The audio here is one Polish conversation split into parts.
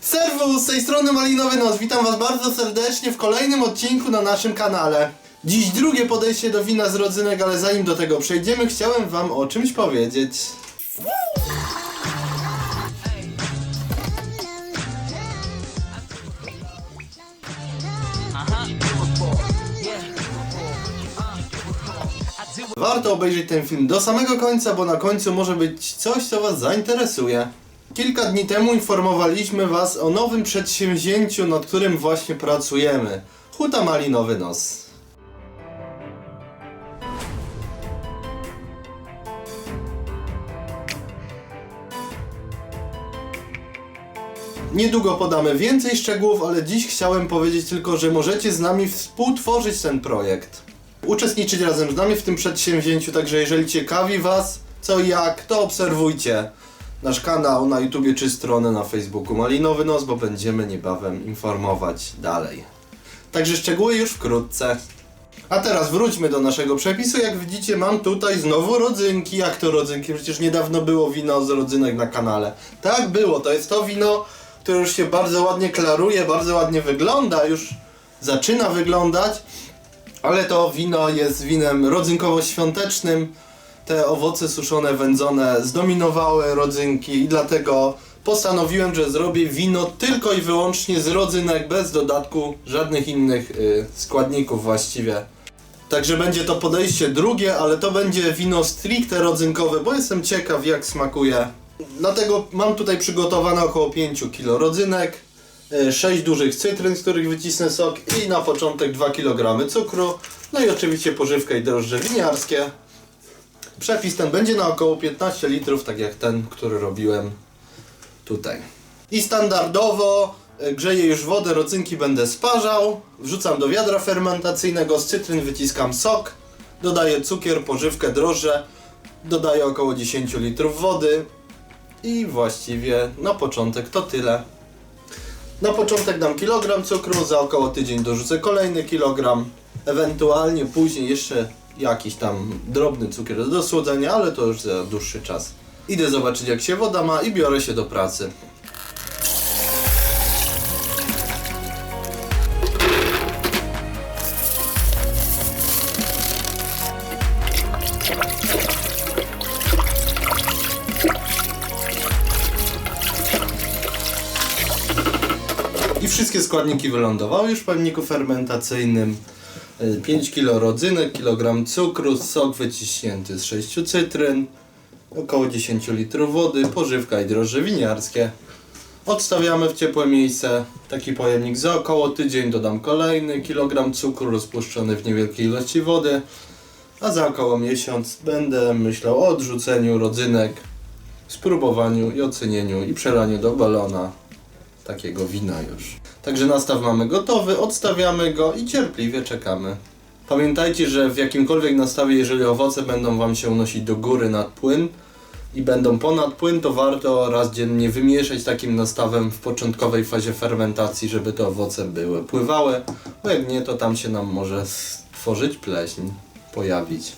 Serwus, z tej strony Malinowy Nos. Witam Was bardzo serdecznie w kolejnym odcinku na naszym kanale. Dziś drugie podejście do wina z rodzynek, ale zanim do tego przejdziemy, chciałem Wam o czymś powiedzieć. Warto obejrzeć ten film do samego końca, bo na końcu może być coś, co Was zainteresuje. Kilka dni temu informowaliśmy Was o nowym przedsięwzięciu, nad którym właśnie pracujemy. Huta Malinowy Nos. Niedługo podamy więcej szczegółów, ale dziś chciałem powiedzieć tylko, że możecie z nami współtworzyć ten projekt. Uczestniczyć razem z nami w tym przedsięwzięciu, także jeżeli ciekawi Was co i jak, to obserwujcie nasz kanał na YouTubie czy stronę na Facebooku Malinowy Nos, bo będziemy niebawem informować dalej. Także szczegóły już wkrótce. A teraz wróćmy do naszego przepisu. Jak widzicie, mam tutaj znowu rodzynki. Jak to rodzynki? Przecież niedawno było wino z rodzynek na kanale. Tak było, to jest to wino, które już się bardzo ładnie klaruje, bardzo ładnie wygląda, już zaczyna wyglądać. Ale to wino jest winem rodzynkowo-świątecznym. Te owoce suszone, wędzone zdominowały rodzynki i dlatego postanowiłem, że zrobię wino tylko i wyłącznie z rodzynek, bez dodatku żadnych innych y, składników właściwie. Także będzie to podejście drugie, ale to będzie wino stricte rodzynkowe, bo jestem ciekaw jak smakuje. Dlatego mam tutaj przygotowane około 5 kg rodzynek, 6 dużych cytryn, z których wycisnę sok i na początek 2 kg cukru, no i oczywiście pożywkę i drożdże winiarskie. Przepis ten będzie na około 15 litrów, tak jak ten, który robiłem tutaj. I standardowo e, grzeję już wodę, rodzynki będę sparzał, wrzucam do wiadra fermentacyjnego, z cytryn wyciskam sok, dodaję cukier, pożywkę, drożdże, dodaję około 10 litrów wody i właściwie na początek to tyle. Na początek dam kilogram cukru, za około tydzień dorzucę kolejny kilogram, ewentualnie później jeszcze jakiś tam drobny cukier do słodzenia, ale to już za dłuższy czas. Idę zobaczyć jak się woda ma i biorę się do pracy. I wszystkie składniki wylądowały już w pojemniku fermentacyjnym. Y, 5 kg rodzynek, kilogram cukru, sok wyciśnięty z 6 cytryn, około 10 litrów wody, pożywka i drożdże winiarskie. Odstawiamy w ciepłe miejsce. Taki pojemnik za około tydzień, dodam kolejny kilogram cukru rozpuszczony w niewielkiej ilości wody, a za około miesiąc będę myślał o odrzuceniu rodzynek, spróbowaniu i ocenieniu i przelaniu do balona takiego wina już. Także nastaw mamy gotowy, odstawiamy go i cierpliwie czekamy. Pamiętajcie, że w jakimkolwiek nastawie, jeżeli owoce będą Wam się unosić do góry nad płyn i będą ponad płyn, to warto raz dziennie wymieszać takim nastawem w początkowej fazie fermentacji, żeby te owoce były pływały, bo jak nie, to tam się nam może stworzyć pleśń, pojawić.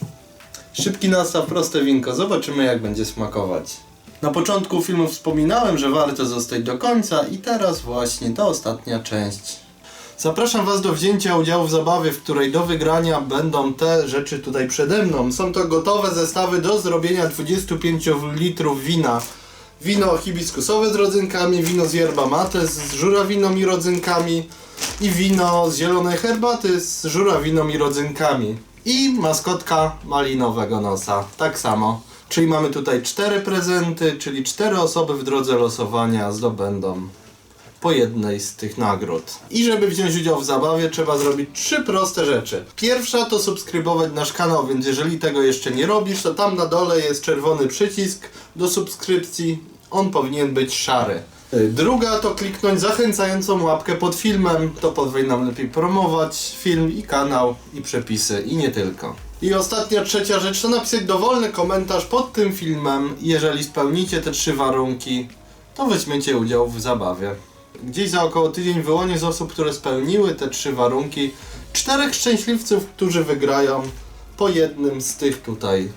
Szybki nastaw, proste winko, zobaczymy jak będzie smakować. Na początku filmu wspominałem, że warto zostać do końca i teraz właśnie ta ostatnia część. Zapraszam Was do wzięcia udziału w zabawie, w której do wygrania będą te rzeczy tutaj przede mną. Są to gotowe zestawy do zrobienia 25 litrów wina. Wino hibiskusowe z rodzynkami, wino z yerba mate z żurawiną i rodzynkami i wino z zielonej herbaty z żurawiną i rodzynkami. I maskotka malinowego nosa, tak samo. Czyli mamy tutaj cztery prezenty, czyli cztery osoby w drodze losowania zdobędą po jednej z tych nagród. I żeby wziąć udział w zabawie, trzeba zrobić trzy proste rzeczy. Pierwsza to subskrybować nasz kanał, więc jeżeli tego jeszcze nie robisz, to tam na dole jest czerwony przycisk do subskrypcji. On powinien być szary. Y, Druga to kliknąć zachęcającą łapkę pod filmem. To pozwoli nam lepiej promować film i kanał i przepisy i nie tylko. I ostatnia, trzecia rzecz to napisać dowolny komentarz pod tym filmem. Jeżeli spełnicie te trzy warunki, to weźmiecie udział w zabawie. Gdzieś za około tydzień wyłonię z osób, które spełniły te trzy warunki, czterech szczęśliwców, którzy wygrają po jednym z tych tutaj y,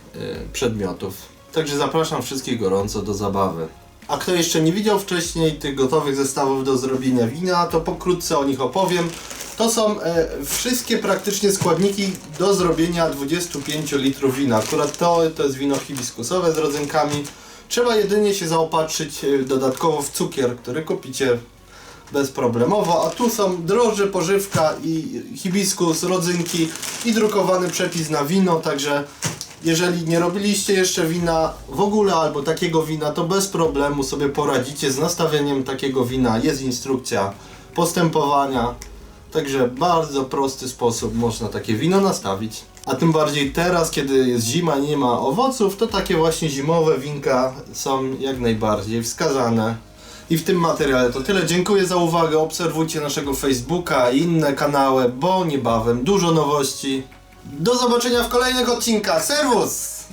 przedmiotów. Także zapraszam wszystkich gorąco do zabawy. A kto jeszcze nie widział wcześniej tych gotowych zestawów do zrobienia wina, to pokrótce o nich opowiem. To są e, wszystkie praktycznie składniki do zrobienia 25 litrów wina. Akurat to, to jest wino hibiskusowe z rodzynkami. Trzeba jedynie się zaopatrzyć e, dodatkowo w cukier, który kupicie bezproblemowo. A tu są drożdże, pożywka i hibiskus, rodzynki i drukowany przepis na wino, także jeżeli nie robiliście jeszcze wina w ogóle albo takiego wina, to bez problemu sobie poradzicie z nastawieniem takiego wina. Jest instrukcja postępowania. Także bardzo prosty sposób można takie wino nastawić. A tym bardziej teraz, kiedy jest zima nie ma owoców, to takie właśnie zimowe winka są jak najbardziej wskazane. I w tym materiale to tyle. Dziękuję za uwagę. Obserwujcie naszego Facebooka i inne kanały, bo niebawem dużo nowości. Do zobaczenia w kolejnych odcinkach. Serwus!